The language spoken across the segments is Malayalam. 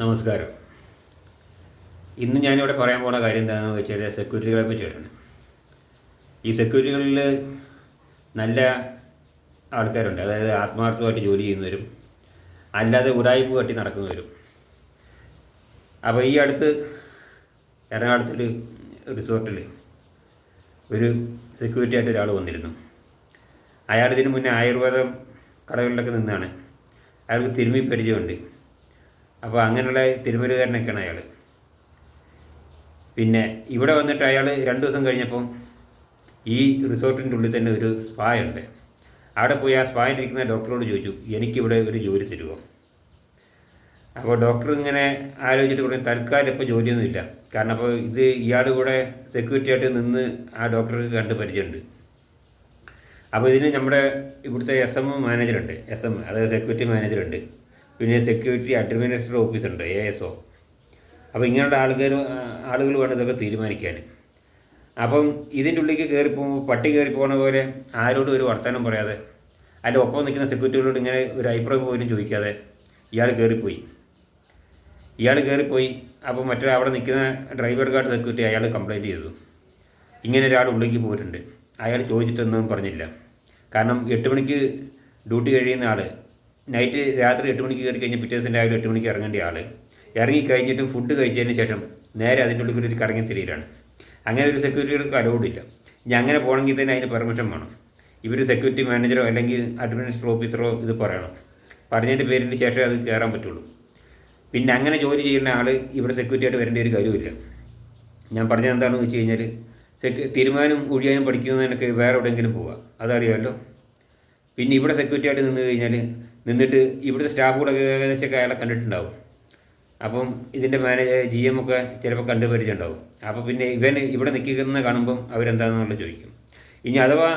നമസ്കാരം. ഇന്ന് ഞാനിവിടെ പറയാൻ പോകുന്ന കാര്യം എന്താണെന്ന് വെച്ചാൽ സെക്യൂരിറ്റികളെ പറ്റിയിട്ടാണ് ഈ സെക്യൂരിറ്റികളിൽ നല്ല ആൾക്കാരുണ്ട്. അതായത് ആത്മാർത്ഥമായിട്ട് ജോലി ചെയ്യുന്നവരും അല്ലാതെ ഉടായ്പ കട്ടി നടക്കുന്നവരും. അപ്പോൾ ഈ അടുത്ത് എറണാകുളത്തൊരു റിസോർട്ടിൽ ഒരു സെക്യൂരിറ്റി ആയിട്ട് ഒരാൾ വന്നിരുന്നു. അയാൾ ഇതിനു മുന്നേ ആയുർവേദം കടകളിലൊക്കെ നിന്നാണ്. അയാൾക്ക് തിരുമ്മി പരിചയമുണ്ട്. അപ്പോൾ അങ്ങനെയുള്ള തിരുമുരുകാരനൊക്കെയാണ് അയാൾ പിന്നെ ഇവിടെ വന്നിട്ട് അയാൾ രണ്ട് ദിവസം കഴിഞ്ഞപ്പം ഈ റിസോർട്ടിന്റെ ഉള്ളിൽ തന്നെ ഒരു സ്പാ ഉണ്ട് അവിടെ പോയി ആ സ്പായിലിരിക്കുന്ന ഡോക്ടറോട് ചോദിച്ചു എനിക്കിവിടെ ഒരു ജോലി തരുമോ? അപ്പോൾ ഡോക്ടർ ഇങ്ങനെ ആലോചിച്ചിട്ട് പറഞ്ഞു തൽക്കാലം ഇപ്പോൾ ജോലിയൊന്നുമില്ല കാരണം അപ്പോൾ ഇത് ഇയാൾ കൂടെ സെക്യൂരിറ്റി ആയിട്ട് നിന്ന് ആ ഡോക്ടർക്ക് കണ്ട് പരിചയമുണ്ട്. അപ്പോൾ ഇതിന് നമ്മുടെ ഇവിടുത്തെ എസ് എം മാനേജറുണ്ട് എസ് എം അതായത് സെക്യൂരിറ്റി മാനേജറുണ്ട് പിന്നെ സെക്യൂരിറ്റി അഡ്മിനിസ്ട്രേറ്റർ ഓഫീസുണ്ട് എ എസ് ഒ അപ്പോൾ ഇങ്ങനെയുള്ള ആൾക്കാർ ആളുകൾ വേണം ഇതൊക്കെ തീരുമാനിക്കാൻ. അപ്പം ഇതിന്റെ ഉള്ളിലേക്ക് കയറി പോകുമ്പോൾ പട്ടി കയറി പോകുന്ന പോലെ ആരോടും ഒരു വർത്തമാനം പറയാതെ അതിന്റെ ഒപ്പം നിൽക്കുന്ന സെക്യൂരിറ്റികളോട് ഇങ്ങനെ ഒരു അഭിപ്രായം പോലും ചോദിക്കാതെ ഇയാൾ കയറിപ്പോയി. ഇയാൾ കയറിപ്പോയി അപ്പോൾ മറ്റേ അവിടെ നിൽക്കുന്ന ഡ്രൈവർ ഗാർഡ് സെക്യൂരിറ്റി അയാൾ കംപ്ലയിന്റ് ചെയ്തു. ഇങ്ങനെ ഒരാൾ ഉള്ളിലേക്ക് പോയിട്ടുണ്ട്. അയാൾ ചോദിച്ചിട്ടൊന്നും പറഞ്ഞില്ല. കാരണം എട്ട് മണിക്ക് ഡ്യൂട്ടി കഴിയുന്ന ആൾ നൈറ്റ് രാത്രി എട്ട് മണിക്ക് കയറി കഴിഞ്ഞ് പിറ്റേ ദിവസം രാവിലെ എട്ട് മണിക്ക് ഇറങ്ങേണ്ട ആൾ ഇറങ്ങി കഴിഞ്ഞിട്ടും ഫുഡ് കഴിച്ചതിന് ശേഷം നേരെ അതിന്റെ ഉള്ളിൽ കൂടി ഒരു കറങ്ങി തിരിയിലാണ്. അങ്ങനെ ഒരു സെക്യൂരിറ്റികൾക്ക് ഇല്ല. ഇനി അങ്ങനെ പോകണമെങ്കിൽ തന്നെ അതിന് പെർമിഷൻ വേണം. ഇവർ സെക്യൂരിറ്റി മാനേജറോ അല്ലെങ്കിൽ അഡ്മിനിസ്ട്രേറ്റർ ഓഫീസറോ ഇത് പറയണം. പറഞ്ഞതിന്റെ പേരിന് ശേഷം അത് കയറാൻ പറ്റുള്ളൂ. പിന്നെ അങ്ങനെ ജോലി ചെയ്യുന്ന ആൾ ഇവിടെ സെക്യൂരിറ്റി ആയിട്ട് വരേണ്ട ഒരു കാര്യമില്ല ഞാൻ പറഞ്ഞത് എന്താണെന്ന് വെച്ച് കഴിഞ്ഞാൽ സെക്യൂ തീരുമാനം ഒഴിയാനും പഠിക്കുന്നതിനൊക്കെ വേറെ എവിടെയെങ്കിലും പോവുക അതറിയാമല്ലോ പിന്നെ ഇവിടെ സെക്യൂരിറ്റി ആയിട്ട് നിന്ന് കഴിഞ്ഞാൽ നിന്നിട്ട് ഇവിടുത്തെ സ്റ്റാഫ് കൂടെ ഏകദേശമൊക്കെ അയാളെ കണ്ടിട്ടുണ്ടാവും. അപ്പം ഇതിന്റെ മാനേജർ ജി എം ഒക്കെ ചിലപ്പോൾ കണ്ടു പരിചയമുണ്ടാവും അപ്പോൾ പിന്നെ ഇവൻ ഇവിടെ നിൽക്കുന്ന കാണുമ്പം അവരെന്താണെന്നുള്ള ചോദിക്കും. ഇനി അഥവാ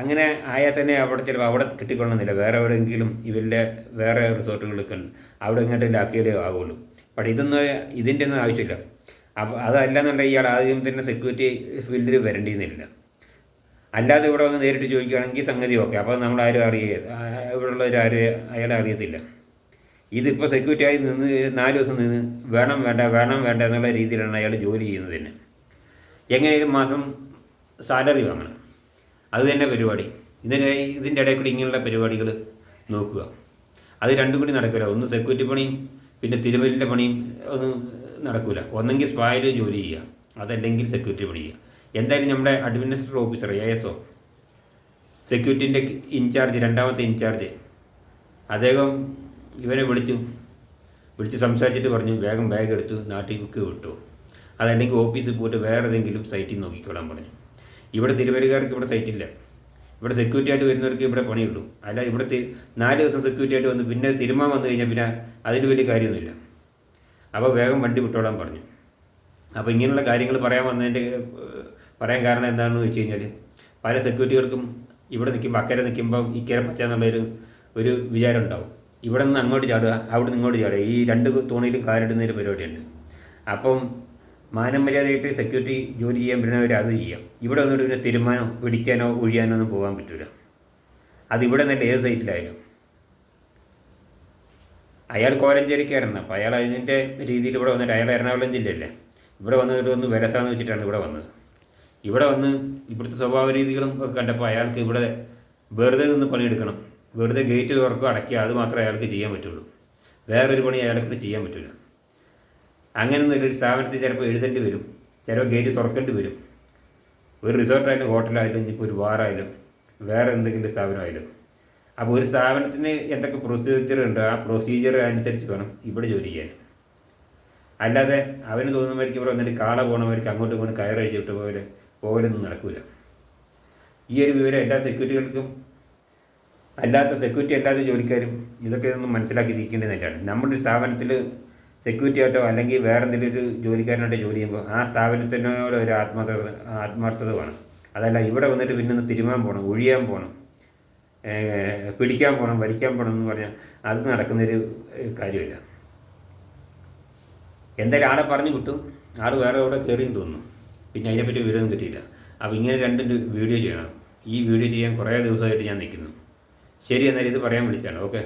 അങ്ങനെ ആയാൽ തന്നെ അവിടെ ചിലപ്പോൾ അവിടെ കിട്ടിക്കൊള്ളണമെന്നില്ല. വേറെ എവിടെയെങ്കിലും ഇവരുടെ വേറെ റിസോർട്ടുകളൊക്കെ അവിടെ ഇങ്ങോട്ട് ആക്കിയാലേ ആവുള്ളൂ. പക്ഷേ ഇതൊന്നും ഇതിന്റെ ഒന്നും ആവശ്യമില്ല. അപ്പോൾ അതല്ലാന്നുണ്ടെങ്കിൽ ഇയാൾ ആദ്യം തന്നെ സെക്യൂരിറ്റി ഫീൽഡിൽ വരേണ്ടിയിരുന്നില്ല. അല്ലാതെ ഇവിടെ വന്ന് നേരിട്ട് ചോദിക്കുകയാണെങ്കിൽ സംഗതി ഓക്കെ അപ്പോൾ നമ്മൾ ആരും അറിയ ഇവിടെയുള്ളവരാരും അയാളെ അറിയത്തില്ല. ഇതിപ്പോൾ സെക്യൂരിറ്റി ആയി നിന്ന് നാല് ദിവസം നിന്ന് വേണം വേണ്ട വേണം വേണ്ട എന്നുള്ള രീതിയിലാണ് അയാൾ ജോലി ചെയ്യുന്നത് തന്നെ. എങ്ങനെയും മാസം സാലറി വാങ്ങണം. അത് തന്നെ പരിപാടി. ഇതിന്റെ ഇതിന്റെ ഇടയിൽ കൂടി ഇങ്ങനെയുള്ള പരിപാടികൾ നോക്കുക. അത് രണ്ടും കൂടി നടക്കില്ല. ഒന്ന് സെക്യൂരിറ്റി പണിയും പിന്നെ തിരുമലിന്റെ പണിയും ഒന്നും നടക്കില്ല ഒന്നെങ്കിൽ സ്പായിൽ ജോലി ചെയ്യുക. അതല്ലെങ്കിൽ സെക്യൂരിറ്റി പണി ചെയ്യുക. എന്തായാലും നമ്മുടെ administrator officer A S O സെക്യൂരിറ്റിന്റെ incharge രണ്ടാമത്തെ ഇൻചാർജ് അദ്ദേഹം ഇവനെ വിളിച്ചു. വിളിച്ച് സംസാരിച്ചിട്ട് പറഞ്ഞു വേഗം ബാഗ് എടുത്തു നാട്ടിലേക്ക് വിട്ടു അതല്ലെങ്കിൽ ഓഫീസിൽ പോയിട്ട് വേറെ ഏതെങ്കിലും സൈറ്റിൽ നോക്കിക്കോളാൻ പറഞ്ഞു. ഇവിടെ തിരുവരുകാർക്ക് ഇവിടെ സൈറ്റില്ല ഇവിടെ സെക്യൂരിറ്റി ആയിട്ട് വരുന്നവർക്ക് ഇവിടെ പണിയുള്ളൂ. അല്ല ഇവിടെ നാല് ദിവസം സെക്യൂരിറ്റി ആയിട്ട് വന്ന് പിന്നെ തിരുമാൻ വന്നു കഴിഞ്ഞാൽ പിന്നെ അതിന് വലിയ കാര്യമൊന്നുമില്ല. അപ്പോൾ വേഗം വണ്ടി വിട്ടോളാൻ പറഞ്ഞു. അപ്പോൾ ഇങ്ങനെയുള്ള കാര്യങ്ങൾ പറയാൻ വന്നതിന്റെ പറയാൻ കാരണം എന്താണെന്ന് വെച്ച് കഴിഞ്ഞാൽ പല സെക്യൂരിറ്റികൾക്കും ഇവിടെ നിൽക്കുമ്പോൾ അക്കരെ നിൽക്കുമ്പോൾ ഇക്കരെ പച്ച എന്നുള്ളൊരു ഒരു വിചാരം ഉണ്ടാവും. ഇവിടെ നിന്ന് അങ്ങോട്ട് ചാടുക അവിടെ നിന്ന് ഇങ്ങോട്ട് ചാടുക. ഈ രണ്ട് തോണിയിലും കാലിടുന്നൊരു പരിപാടിയുണ്ട്. അപ്പം മാനം മര്യാദയായിട്ട് സെക്യൂരിറ്റി ജോലി ചെയ്യാൻ പറ്റുന്നവർ അത് ചെയ്യാം. ഇവിടെ വന്നിട്ട് പിന്നെ തീരുമാനം പിടിക്കാനോ ഒഴിയാനോ ഒന്നും പോകാൻ പറ്റില്ല അത് ഇവിടെ നല്ല ഏത് സൈറ്റിലായാലും. അയാൾ കോലഞ്ചേരിക്കാരനാണ് അപ്പോൾ അയാൾ അതിന്റെ രീതിയിൽ ഇവിടെ വന്നിട്ട് അയാൾ എറണാകുളം ജില്ലയല്ലേ? ഇവിടെ വന്നിട്ട് ഒന്ന് വരസാന്ന് വെച്ചിട്ടാണ് ഇവിടെ വന്നത്. ഇവിടെ വന്ന് ഇവിടുത്തെ സ്വഭാവ രീതികളും ഒക്കെ കണ്ടപ്പോൾ അയാൾക്ക് ഇവിടെ വെറുതെ നിന്ന് പണിയെടുക്കണം. വെറുതെ ഗേറ്റ് തുറക്കുക അടയ്ക്കുക അത് മാത്രമേ അയാൾക്ക് ചെയ്യാൻ പറ്റുള്ളൂ. വേറൊരു പണി അയാൾക്ക് ചെയ്യാൻ പറ്റില്ല. അങ്ങനെ ഒരു സ്ഥാപനത്തിൽ ചിലപ്പോൾ എഴുതേണ്ടി വരും. ചിലപ്പോൾ ഗേറ്റ് തുറക്കേണ്ടി വരും. ഒരു റിസോർട്ടായാലും ഹോട്ടലായാലും ഇനിയിപ്പോൾ ഒരു ബാറായാലും വേറെ എന്തെങ്കിലും സ്ഥാപനമായാലും. അപ്പോൾ ഒരു സ്ഥാപനത്തിന് എന്തൊക്കെ പ്രൊസീജിയർ ഉണ്ട്? ആ പ്രൊസീജിയർ അനുസരിച്ച് വേണം ഇവിടെ ജോലി ചെയ്യാൻ. അല്ലാതെ അവന് തോന്നുന്നവർക്ക് ഇവിടെ വന്നിട്ട് കാള പോകണവർക്ക് അങ്ങോട്ടും ഇങ്ങോട്ടും കയറഴിച്ച് വിട്ട പോലെ പോകലൊന്നും നടക്കില്ല ഈ ഒരു വിവരം എല്ലാ സെക്യൂരിറ്റികൾക്കും അല്ലാത്ത സെക്യൂരിറ്റി അല്ലാത്ത ജോലിക്കാരും ഇതൊക്കെ ഒന്ന് മനസ്സിലാക്കിയിരിക്കേണ്ടതായിട്ടാണ് നമ്മുടെ ഒരു സ്ഥാപനത്തിൽ സെക്യൂരിറ്റി ആയിട്ടോ അല്ലെങ്കിൽ വേറെ എന്തെങ്കിലും ഒരു ജോലിക്കാരനായിട്ട് ജോലി ചെയ്യുമ്പോൾ ആ സ്ഥാപനത്തിനോട് ഒരു ആത്മാർത്ഥത ആത്മാർത്ഥത വേണം. അതല്ല ഇവിടെ വന്നിട്ട് പിന്നെ ഒന്ന് തിരുമാൻ പോകണം ഒഴിയാൻ പോകണം പിടിക്കാൻ പോകണം വലിക്കാൻ പോകണം എന്ന് പറഞ്ഞാൽ അത് നടക്കുന്നൊരു കാര്യമില്ല. എന്തായാലും ആളെ പറഞ്ഞു വിട്ടു. ആൾ വേറെ എവിടെ കയറിയെന്ന് തോന്നുന്നു. പിന്നെ അതിനെപ്പറ്റി വിവരമൊന്നും കിട്ടിയില്ല. അപ്പോൾ ഇങ്ങനെ രണ്ടും വീഡിയോ ചെയ്യണം. ഈ വീഡിയോ ചെയ്യാൻ കുറേ ദിവസമായിട്ട് ഞാൻ നിൽക്കുന്നു ശരി എന്നാൽ ഇത് പറയാൻ വിളിച്ചാണ് ഓക്കെ